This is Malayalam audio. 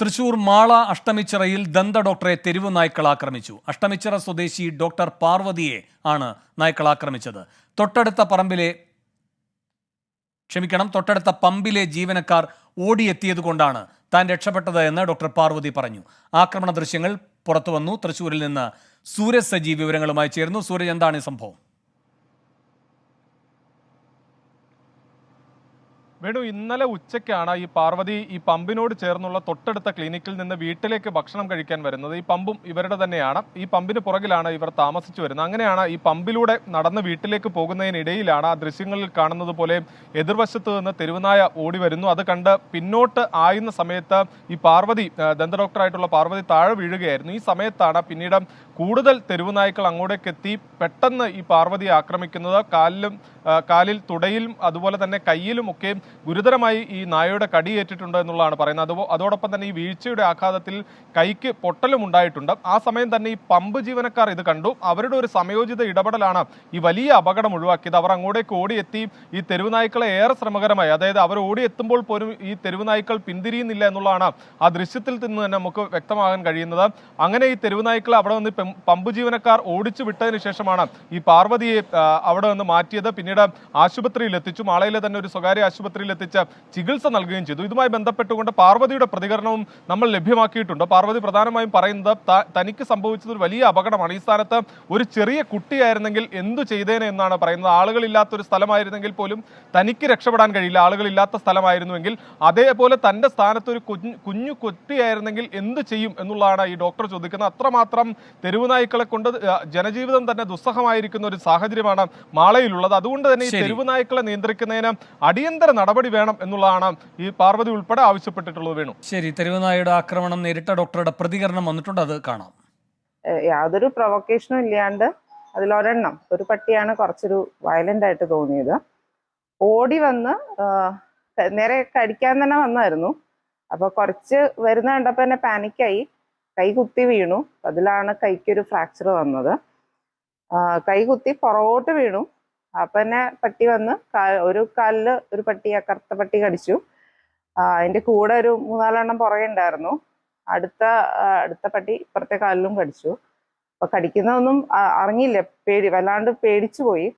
തൃശൂർ മാള അഷ്ടമിച്ചിറയിൽ ദന്ത ഡോക്ടറെ തെരുവ് നായ്ക്കൾ ആക്രമിച്ചു. അഷ്ടമിച്ചിറ സ്വദേശി ഡോക്ടർ പാർവതിയെ ആണ് നായ്ക്കൾ ആക്രമിച്ചത്. തൊട്ടടുത്ത പറമ്പിലെ ക്ഷമിക്കണം തൊട്ടടുത്ത പമ്പിലെ ജീവനക്കാർ ഓടിയെത്തിയതുകൊണ്ടാണ് താൻ രക്ഷപ്പെട്ടത് എന്ന് ഡോക്ടർ പാർവതി പറഞ്ഞു. ആക്രമണ ദൃശ്യങ്ങൾ പുറത്തുവന്നു. തൃശൂരിൽ നിന്ന് സൂരജ് സജീവ് വിവരങ്ങളുമായി ചേർന്നു സൂരജ് എന്താണ് ഈ സംഭവം? വേണു ഇന്നലെ ഉച്ചയ്ക്കാണ് ഈ പാർവതി ഈ പമ്പിനോട് ചേർന്നുള്ള തൊട്ടടുത്ത ക്ലിനിക്കിൽ നിന്ന് വീട്ടിലേക്ക് ഭക്ഷണം കഴിക്കാൻ വരുന്നത്. ഈ പമ്പും ഇവരുടെ തന്നെയാണ്. ഈ പമ്പിന് പുറകിലാണ് ഇവർ താമസിച്ചു വരുന്നത്. അങ്ങനെയാണ് ഈ പമ്പിലൂടെ നടന്ന് വീട്ടിലേക്ക് പോകുന്നതിനിടയിലാണ് ആ ദൃശ്യങ്ങളിൽ കാണുന്നത് പോലെ എതിർവശത്ത് നിന്ന് തെരുവുനായ ഓടി വരുന്നു. അത് കണ്ട് പിന്നോട്ട് ആയുന്ന സമയത്ത് ഈ പാർവതി ദന്ത ഡോക്ടറായിട്ടുള്ള പാർവതി താഴെ വീഴുകയായിരുന്നു. ഈ സമയത്താണ് പിന്നീട് കൂടുതൽ തെരുവുനായ്ക്കൾ അങ്ങോട്ടേക്ക് എത്തി. പെട്ടെന്ന് ഈ പാർവതി ആക്രമിക്കുന്നത്. കാലിലും കാലിൽ തുടയിലും അതുപോലെ തന്നെ കയ്യിലും ഒക്കെ ഗുരുതരമായി ഈ നായയുടെ കടിയേറ്റിട്ടുണ്ട് എന്നുള്ളതാണ് പറയുന്നത്. അതോടൊപ്പം തന്നെ ഈ വീഴ്ചയുടെ ആഘാതത്തിൽ കൈക്ക് പൊട്ടലും ഉണ്ടായിട്ടുണ്ട്. ആ സമയം തന്നെ ഈ പമ്പ് ജീവനക്കാർ ഇത് കണ്ടു. അവരുടെ ഒരു സമയോചിത ഇടപെടലാണ് ഈ വലിയ അപകടം ഒഴിവാക്കിയത്. അവർ അങ്ങോട്ടേക്ക് ഓടിയെത്തി ഈ തെരുവുനായ്ക്കളെ ഏറെ ശ്രമകരമായി. അതായത് അവർ ഓടിയെത്തുമ്പോൾ പോലും ഈ തെരുവുനായ്ക്കൾ പിന്തിരിയുന്നില്ല എന്നുള്ളതാണ് ആ ദൃശ്യത്തിൽ നിന്ന് തന്നെ നമുക്ക് വ്യക്തമാകാൻ കഴിയുന്നത്. അങ്ങനെ ഈ തെരുവുനായ്ക്കളെ അവിടെ നിന്ന് പമ്പ് ജീവനക്കാർ ഓടിച്ചു വിട്ടതിന് ശേഷമാണ് ഈ പാർവതിയെ അവിടെ നിന്ന് മാറ്റിയത്. പിന്നീട് ആശുപത്രിയിൽ എത്തിച്ചു. മാളയിലെ തന്നെ ഒരു സ്വകാര്യ ആശുപത്രിയിൽ എത്തിച്ച് ചികിത്സ നൽകുകയും ചെയ്തു. ഇതുമായി ബന്ധപ്പെട്ടുകൊണ്ട് പാർവതിയുടെ പ്രതികരണവും നമ്മൾ ലഭ്യമാക്കിയിട്ടുണ്ട്. പാർവതി പ്രധാനമായും പറയുന്നത് തനിക്ക് സംഭവിച്ചത് ഒരു വലിയ അപകടമാണ്. ഈ സ്ഥാനത്ത് ഒരു ചെറിയ കുട്ടിയായിരുന്നെങ്കിൽ എന്തു ചെയ്തേനെ എന്നാണ് പറയുന്നത്. ആളുകളില്ലാത്ത ഒരു സ്ഥലമായിരുന്നെങ്കിൽ പോലും തനിക്ക് രക്ഷപ്പെടാൻ കഴിയില്ല. ആളുകളില്ലാത്ത സ്ഥലമായിരുന്നുവെങ്കിൽ അതേപോലെ തന്റെ സ്ഥാനത്ത് ഒരു കുഞ്ഞു കുഞ്ഞു കുട്ടിയായിരുന്നെങ്കിൽ എന്ത് ചെയ്യും എന്നുള്ളതാണ് ഈ ഡോക്ടർ ചോദിക്കുന്നത്. അത്രമാത്രം തെരുവുനായ്ക്കളെ കൊണ്ട് ജനജീവിതം തന്നെ ദുസ്സഹമായിരിക്കുന്ന ഒരു സാഹചര്യമാണ് മാളയിലുള്ളത്. അതുകൊണ്ട് തന്നെ ഈ തെരുവുനായ്ക്കളെ നിയന്ത്രിക്കുന്നതിന് അടിയന്തര നടപടി വേണം എന്നുള്ളതാണ് ഈ പാർവതി ഉൾപ്പെടെ ആവശ്യപ്പെട്ടിട്ടുള്ളത് വേണു. ശരി തെരുവുനായുടെ ആക്രമണം നേരിട്ട ഡോക്ടറുടെ പ്രതികരണം വന്നിട്ടുണ്ട് അത് കാണാം. യാതൊരു പ്രൊവക്കേഷനും ഇല്ലാണ്ട് അതിലൊരെണ്ണം ഒരു പട്ടിയാണ് കുറച്ചൊരു വയലന്റ് ആയിട്ട് തോന്നിയത്. ഓടി വന്ന് നേരെ കടിക്കാൻ തന്നെ വന്നായിരുന്നു. അപ്പൊ കുറച്ച് വരുന്ന കണ്ടപ്പോ തന്നെ പാനിക്കായി കൈ കുത്തി വീണു. അതിലാണ് കൈക്കൊരു ഫ്രാക്ചർ വന്നത്. കൈ കുത്തി പുറകോട്ട് വീണു. അപ്പൊ തന്നെ പട്ടി വന്ന് ഒരു കാലിൽ ഒരു പട്ടി കറുത്ത പട്ടി കടിച്ചു. അതിന്റെ കൂടെ ഒരു മൂന്നാലെണ്ണം പുറകെ ഉണ്ടായിരുന്നു അടുത്ത അടുത്ത പട്ടി ഇപ്പുറത്തെ കാലിലും കടിച്ചു. അപ്പൊ കടിക്കുന്നതൊന്നും അറിഞ്ഞില്ല? പേടി വല്ലാണ്ട് പേടിച്ചു പോയി.